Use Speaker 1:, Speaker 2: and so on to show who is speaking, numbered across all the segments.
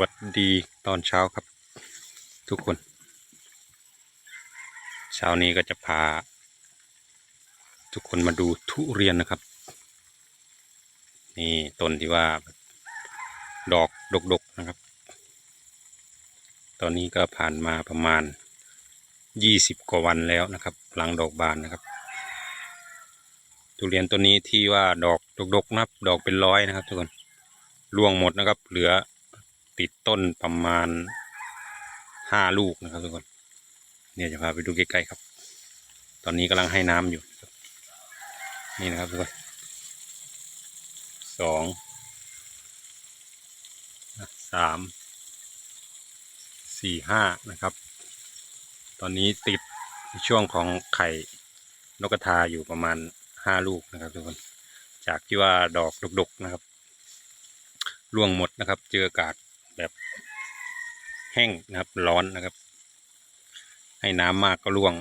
Speaker 1: วัสดีตอนเช้าครับ ทุกคน เช้านี้ก็จะพา ทุกคนมาดูทุเรียนนะครับ นี่ต้นที่ว่า ดอกดกๆนะครับ ตอนนี้ก็ผ่านมาประมาณยี่สิบกว่าวันแล้วนะครับ หลังดอกบานนะครับทุเรียนตัวนี้ที่ว่าดอกดกๆนะครับ ดอกเป็นร้อยนะครับ ทุกคนร่วงหมดนะครับ เหลือ ติดต้นประมาณห้าลูกนะครับทุกคน เนี่ยจะพาไปดูใกล้ๆครับ ตอนนี้กำลังให้น้ำอยู่ นี่นะครับทุกคนสองสามสี่ห้านะครับ ตอนนี้ติดช่วงของไข่นกกระทาอยู่ประมาณห้าลูกนะครับทุกคน จากที่ว่าดอกดกๆนะครับ ร่วงหมดนะครับ เจออากาศ แบบแห้งนะครับร้อนนะครับ ให้น้ำมากก็ร่วง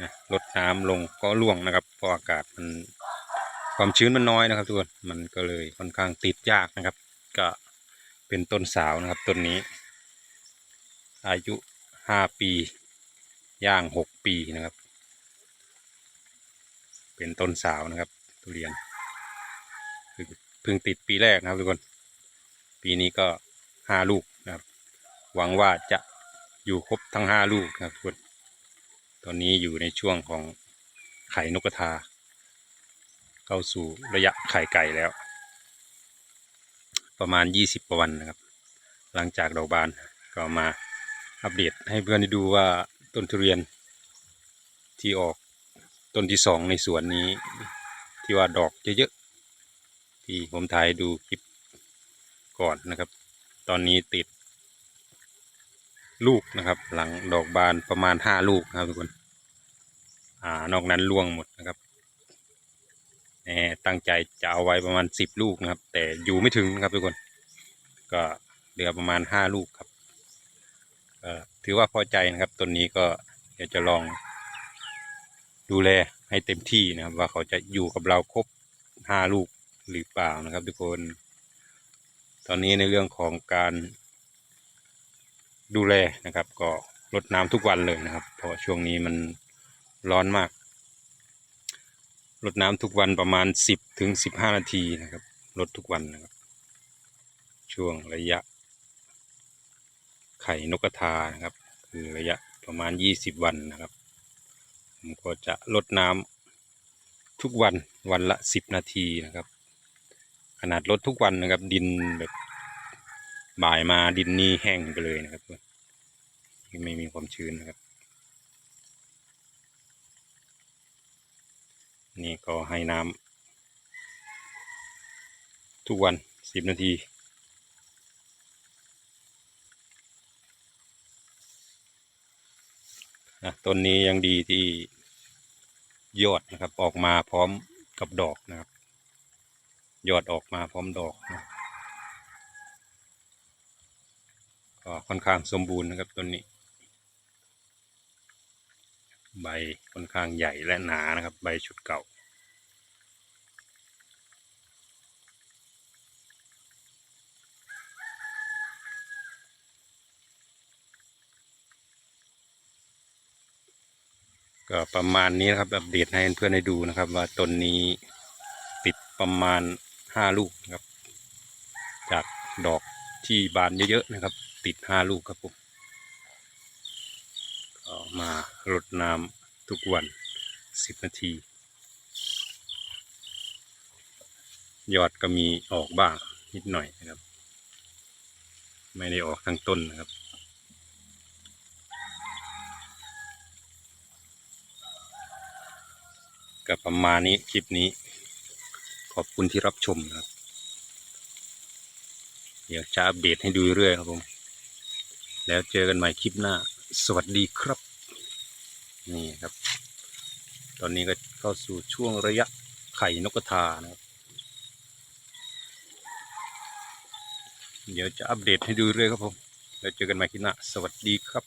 Speaker 1: นะลดน้ำลงก็ร่วงนะครับเพราะอากาศมันความชื้นมันน้อยนะครับทุกคนมันก็เลยค่อนข้างติดยากนะครับ ก็เป็นต้นสาวนะครับต้นนี้ อายุห้าปีย่างหกปีนะครับ เป็นต้นสาวนะครับ ทุเรียนเพิ่งติดปีแรกนะครับทุกคน ปีนี้ก็ ห้าลูกนะครับ หวังว่าจะอยู่ครบทั้งห้าลูกนะครับทุกคนตอนนี้อยู่ในช่วงของไข่นกกระทา เข้าสู่ระยะไข่ไก่แล้ว ประมาณยี่สิบวันนะครับ หลังจากดอกบานก็มาอัปเดตให้เพื่อนได้ดูว่าต้นทุเรียนที่ออกต้นที่สองในสวนนี้ ที่ว่าดอกเยอะๆที่ผมถ่ายดูคลิปก่อนนะครับ ตอนนี้ติด ลูกนะครับ หลังดอกบานประมาณห้าลูกนะครับทุกคน อ่านอกนั้นร่วงหมดนะครับแหมตั้งใจจะเอาไว้ประมาณสิบลูกนะครับ แต่อยู่ไม่ถึงนะครับทุกคน ก็เหลือประมาณห้าลูกครับถือว่าพอใจนะครับต้นนี้ก็เดี๋ยวจะลองดูแลให้เต็มที่นะครับ ว่าเขาจะอยู่กับเราครบห้าลูกหรือเปล่านะครับทุกคน ตอนนี้ในเรื่องของการดูแลนะครับ ก็รดน้ำทุกวันเลยนะครับ เพราะช่วงนี้มันร้อนมากรดน้ำทุกวันประมาณสิบถึงสิบห้านาทีนะครับรดทุกวันนะครับ ช่วงระยะ ไข่นกกระทานะครับ คือระยะประมาณยี่สิบวันนะครับผมก็จะลดน้ำทุกวันวันละสิบนาทีนะครับ นาดลดทุกวันนะครับ ดินแบบบ่ายมาดินนี้แห้งไปเลยนะครับไม่มีความชื้นนะครับ นี่ก็ให้น้ำทุกวันสิบนาทีนะต้นนี้ยังดีที่ยอดนะครับออกมาพร้อมกับดอกนะครับ ยอดออกมาพร้อมดอกนะก็ค่อนข้างสมบูรณ์นะครับต้นนี้ ใบค่อนข้างใหญ่และหนานะครับ ใบชุดเก่า ก็ประมาณนี้นะครับอัปเดตให้เพื่อนๆได้ดูนะครับ ว่าต้นนี้ติดประมาณ ห้าลูกนะครับ จากดอกที่บานเยอะๆนะครับ ติดห้าลูกครับผมก็มารดน้ำทุกวันสิบนาที ยอดก็มีออกบ้างนิดหน่อยนะครับ ไม่ได้ออกทั้งต้นนะครับก็ประมาณนี้คลิปนี้ ขอบคุณที่รับชมครับ เดี๋ยวจะอัปเดตให้ดูเรื่อยครับผม แล้วเจอกันใหม่คลิปหน้า สวัสดีครับ นี่ครับ ตอนนี้ก็เข้าสู่ช่วงระยะไข่นกกระทานะครับ เดี๋ยวจะอัปเดตให้ดูเรื่อยครับผม แล้วเจอกันใหม่คลิปหน้า สวัสดีครับ